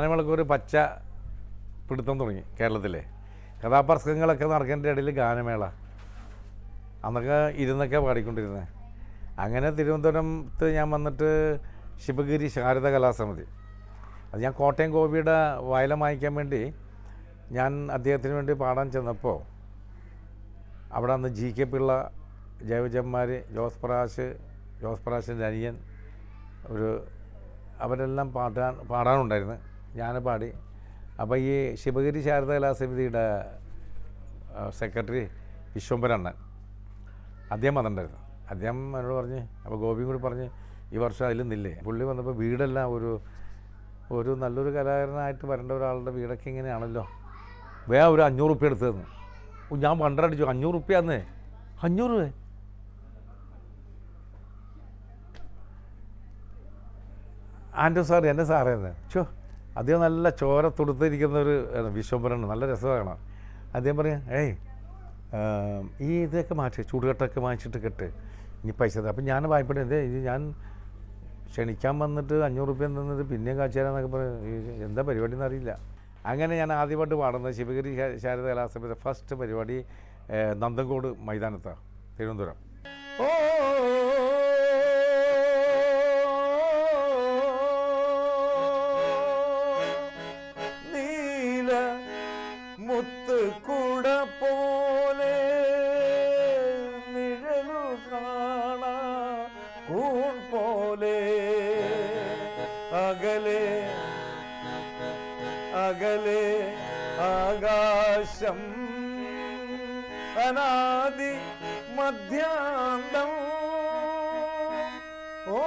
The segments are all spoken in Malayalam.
ഗാനമേളക്ക് ഒരു പച്ച പിടുത്തം തുടങ്ങി കേരളത്തിലെ. കഥാപ്രസംഗങ്ങളൊക്കെ നടക്കേണ്ട ഇടയിൽ ഗാനമേള. അന്നൊക്കെ ഇരുന്നൊക്കെ പാടിക്കൊണ്ടിരുന്നത് അങ്ങനെ തിരുവനന്തപുരത്ത് ഞാൻ വന്നിട്ട് ശിവഗിരി ശാരദ കലാസമിതി. അത് ഞാൻ കോട്ടയം ഗോപിയുടെ വയലം വായിക്കാൻ വേണ്ടി ഞാൻ അദ്ദേഹത്തിന് വേണ്ടി പാടാൻ ചെന്നപ്പോൾ അവിടെ അന്ന് ജി കെ പിള്ള ജയവിജയന്മാർ ജോസ് പ്രകാശ് ജോസ് പ്രകാശിന്റെ അനിയൻ ഒരു അവരെല്ലാം പാടാൻ പാടാനുണ്ടായിരുന്നു. ഞാൻ പാടി. അപ്പോൾ ഈ ശിവഗിരി ശാരദ കലാസമിതിയുടെ സെക്രട്ടറി വിശ്വംഭരണ്ണൻ. അദ്ദേഹം വന്നിട്ടുണ്ടായിരുന്നു. അദ്ദേഹം എന്നോട് പറഞ്ഞ് അപ്പോൾ ഗോപിയും കൂടി പറഞ്ഞ് ഈ വർഷം അതിൽ നിന്നില്ലേ പുള്ളി വന്നപ്പോൾ വീടെല്ലാം ഒരു ഒരു നല്ലൊരു കലാകാരനായിട്ട് വരേണ്ട ഒരാളുടെ വീടൊക്കെ ഇങ്ങനെയാണല്ലോ. വേ ഒരു അഞ്ഞൂറ് റുപ്യ എടുത്തു തന്നു. ഞാൻ പണ്ടടിച്ചു അഞ്ഞൂറ് റുപ്യ അഞ്ഞൂറ് രൂപ? ആന്റോ സാർ എന്റെ സാറേന്ന് ചോ അദ്ദേഹം നല്ല ചോര തൊടുത്തിരിക്കുന്ന ഒരു വിശ്വംഭരൻ. നല്ല രസമാണ്. അദ്ദേഹം പറയാം ഏയ് ഈ ഇതൊക്കെ മാറ്റി ചൂടുകെട്ടൊക്കെ വാങ്ങിച്ചിട്ട് കെട്ട്. ഇനി പൈസ തരാം." അപ്പം ഞാൻ വായ്പയുടെ എന്തേ ഇത് ഞാൻ ക്ഷണിക്കാൻ വന്നിട്ട് അഞ്ഞൂറ് റുപ്യ തന്നിട്ട് പിന്നെയും കാച്ചു തരാന്നൊക്കെ പറയും. എന്താ പരിപാടി എന്നറിയില്ല അങ്ങനെ ഞാൻ ആദ്യമായിട്ട് പാടുന്നത് ശിവഗിരി ശാരദ കലാസഭയുടെ ഫസ്റ്റ് പരിപാടി നന്ദൻകോട് മൈതാനത്താണ് തിരുവനന്തപുരം. ഓ കൂൺ പോലെ അകലെ അകലെ ആകാശം അനാദി മധ്യാന്തം ഓ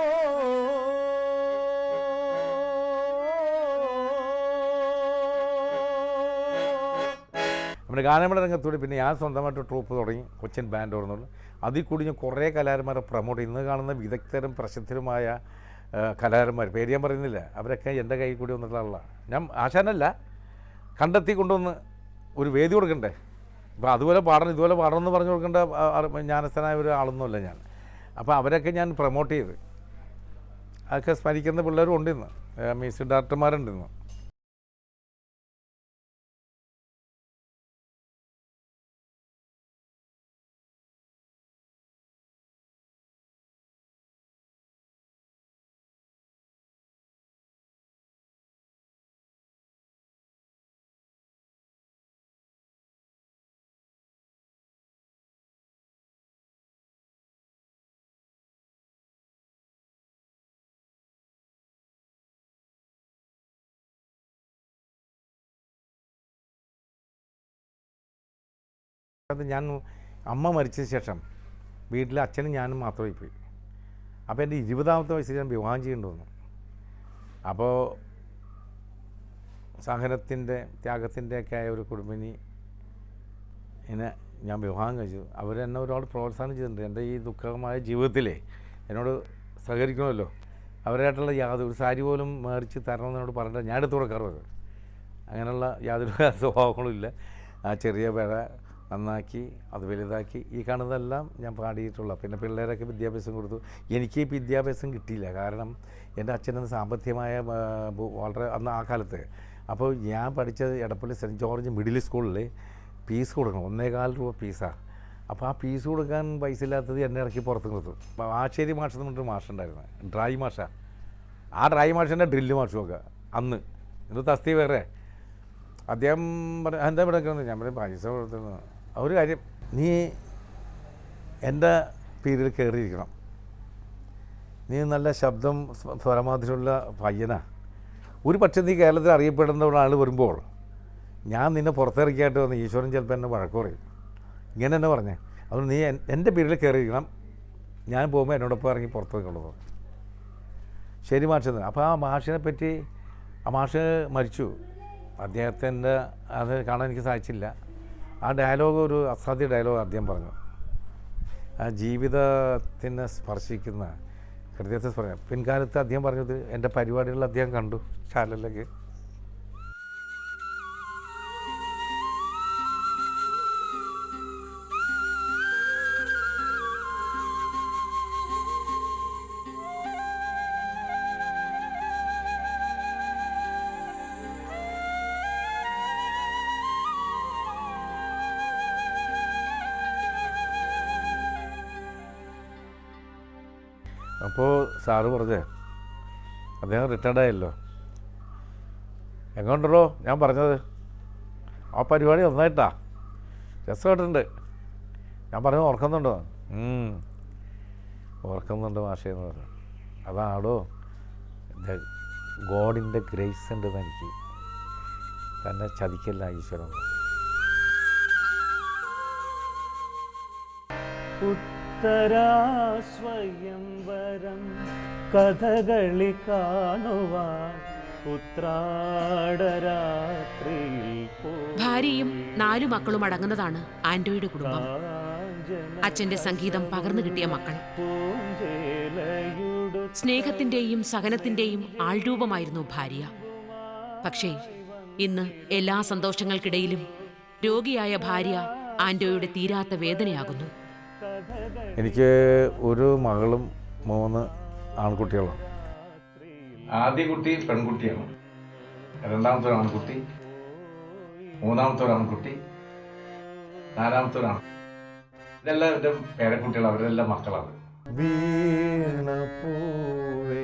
നമ്മുടെ ഗാനമേള രംഗത്തൂടെ പിന്നെ ഞാൻ സ്വന്തമായിട്ട് ട്രൂപ്പ് തുടങ്ങി കൊച്ചിൻ ബാൻഡ് തുടങ്ങുന്നു അതിൽ കൂടി ഞാൻ കുറേ കലാകാരന്മാരെ പ്രൊമോട്ട് ഇന്ന് കാണുന്ന വിദഗ്ധരും പ്രസിദ്ധരുമായ കലാകാരന്മാർ പേര് ഞാൻ പറയുന്നില്ല. അവരൊക്കെ എന്റെ കയ്യിൽ കൂടി വന്നിട്ടുള്ള ഞാൻ ആശാനല്ല കണ്ടെത്തി കൊണ്ടുവന്ന് ഒരു വേദി കൊടുക്കണ്ടേ? അപ്പോൾ അതുപോലെ പാടണം ഇതുപോലെ പാടണം എന്ന് പറഞ്ഞു കൊടുക്കേണ്ട ജ്ഞാനസ്ഥനായ ഒരു ആളൊന്നുമല്ല ഞാൻ. അപ്പോൾ അവരൊക്കെ ഞാൻ പ്രൊമോട്ട് ചെയ്ത്. അതൊക്കെ സ്മരിക്കുന്ന പിള്ളേരും ഉണ്ട് ഇന്ന്. മ്യൂസിക് ഡയറക്ടർമാരുണ്ട് അത് ഞാൻ അമ്മ മരിച്ചതിന് ശേഷം വീട്ടിൽ അച്ഛനും ഞാനും മാത്രമായി പോയി. അപ്പോൾ എന്റെ ഇരുപതാമത്തെ വയസ്സിൽ ഞാൻ വിവാഹം ചെയ്യേണ്ടി വന്നു. അപ്പോൾ സഹനത്തിന്റെ ത്യാഗത്തിന്റെയൊക്കെ ആയ ഒരു കുടുംബിനി എന്നെ ഞാൻ വിവാഹം കഴിച്ചു. അവരെന്നെ ഒരുപാട് പ്രോത്സാഹനം ചെയ്തിട്ടുണ്ട്. എന്റെ ഈ ദുഃഖമായ ജീവിതത്തിൽ എന്നോട് സഹകരിക്കണമല്ലോ. അവരായിട്ടുള്ള യാതൊരു സാരി പോലും മേറിച്ച് തരണമെന്ന് എന്നോട് പറഞ്ഞിട്ട് ഞാൻ എടുത്തു കൊടുക്കാറുള്ളത് അങ്ങനെയുള്ള യാതൊരു സ്വഭാവങ്ങളും ഇല്ല. ആ ചെറിയ പിഴ നന്നാക്കി അത് വലുതാക്കി ഈ കാണുന്നതെല്ലാം ഞാൻ പാടിയിട്ടുള്ള. പിന്നെ പിള്ളേരൊക്കെ വിദ്യാഭ്യാസം കൊടുത്തു. എനിക്ക് വിദ്യാഭ്യാസം കിട്ടിയില്ല. കാരണം എന്റെ അച്ഛനന്ന് സാമ്പത്തികമായ വളരെ അന്ന് ആ കാലത്ത്. അപ്പോൾ ഞാൻ പഠിച്ചത് എടപ്പള്ളി സെന്റ് ജോർജ് മിഡിൽ സ്കൂളിൽ ഫീസ് കൊടുക്കണം. ഒന്നേകാൽ രൂപ ഫീസാണ് അപ്പോൾ ആ ഫീസ് കൊടുക്കാൻ പൈസ ഇല്ലാത്തത് എന്നെ ഇറക്കി പുറത്ത് നിർത്തും. ആശേരി മാഷ് എന്ന് പറഞ്ഞിട്ട് മാഷുണ്ടായിരുന്നു. ഡ്രൈ മാഷ. ആ ഡ്രൈ മാഷിന്റെ ഡ്രില്ല് മാഷുമൊക്കെ അന്ന്. ഇത് തസ്തി വേറെ. അദ്ദേഹം പറഞ്ഞു എന്താ ഇവിടെ ഞാൻ പറയും പൈസ കൊടുത്തു ഒരു കാര്യം നീ എന്റെ പേരിൽ കയറിയിരിക്കണം. നീ നല്ല ശബ്ദം സ്വരമാതിരിയുള്ള പയ്യനാ. ഒരു പക്ഷേ നീ കേരളത്തിൽ അറിയപ്പെടുന്ന ഒരാൾ വരുമ്പോൾ ഞാൻ നിന്നെ പുറത്തിറക്കിയായിട്ട് വന്ന് ഈശ്വരൻ ചിലപ്പോൾ എന്നെ വഴക്ക് പറയും. ഇങ്ങനെ തന്നെ പറഞ്ഞേ. അതുകൊണ്ട് നീ എൻ- എന്റെ പേരിൽ കയറിയിരിക്കണം. ഞാൻ പോകുമ്പോൾ എന്നോടൊപ്പം ഇറങ്ങി പുറത്ത് നിൽക്കുള്ളൂ ശരി മാഷെന്ന് അപ്പോൾ ആ മാഷിനെ പറ്റി ആ മാഷ് മരിച്ചു. അദ്ദേഹത്തിന്റെ അത് കാണാൻ എനിക്ക് സാധിച്ചില്ല. ആ ഡയലോഗ് ഒരു അസാധ്യ ഡയലോഗ് ആദ്യം പറഞ്ഞു. ആ ജീവിതത്തിനെ സ്പർശിക്കുന്ന ഹൃദയത്തെ സ്പർശിക്കുന്ന പിൻകാലത്ത് അദ്ദേഹം പറഞ്ഞത് എന്റെ പരിപാടികളിൽ അദ്ദേഹം കണ്ടു. ചാനലിലേക്ക് അപ്പോൾ സാറ് പറഞ്ഞേ അദ്ദേഹം റിട്ടയർഡ് ആയല്ലോ. എങ്ങോട്ടല്ലോ ഞാൻ പറഞ്ഞത്. ആ പരിപാടി നന്നായിട്ടാ. രസമായിട്ടുണ്ട്. ഞാൻ പറഞ്ഞത് ഓർക്കുന്നുണ്ടോ. ഓർക്കുന്നുണ്ട് മാഷേന്ന് പറഞ്ഞു. അതാണോ ഗോഡിന്റെ ഗ്രേസ് ഉണ്ട് എനിക്ക് തന്നെ ചതിക്കല്ല ഈശ്വരൻ. ഉത്തരാസ്വയംവരം കഥകളി കാണുവാൻ ഭാര്യയും നാലു മക്കളും അടങ്ങുന്നതാണ് ആന്റോയുടെ കുടുംബം. അച്ഛന്റെ സംഗീതം പകർന്നു കിട്ടിയ മക്കൾ. സ്നേഹത്തിന്റെയും സഹനത്തിന്റെയും ആൾരൂപമായിരുന്നു ഭാര്യ. പക്ഷേ ഇന്ന് എല്ലാ സന്തോഷങ്ങൾക്കിടയിലും രോഗിയായ ഭാര്യ ആന്റോയുടെ തീരാത്ത വേദനയാകുന്നു. എനിക്ക് ഒരു മകളും മൂന്ന് ആൺകുട്ടികളും. ആദ്യ കുട്ടി പെൺകുട്ടിയാണ്. രണ്ടാമത്തെ ഒരു ആൺകുട്ടി മൂന്നാമത്തെ ഒരു ആൺകുട്ടി നാലാമത്തെ ഒരു ആൺ ഇതെല്ലാം എന്റെ പേരക്കുട്ടികൾ അവരെല്ലാം മക്കളാണ് വീണ പൂവേ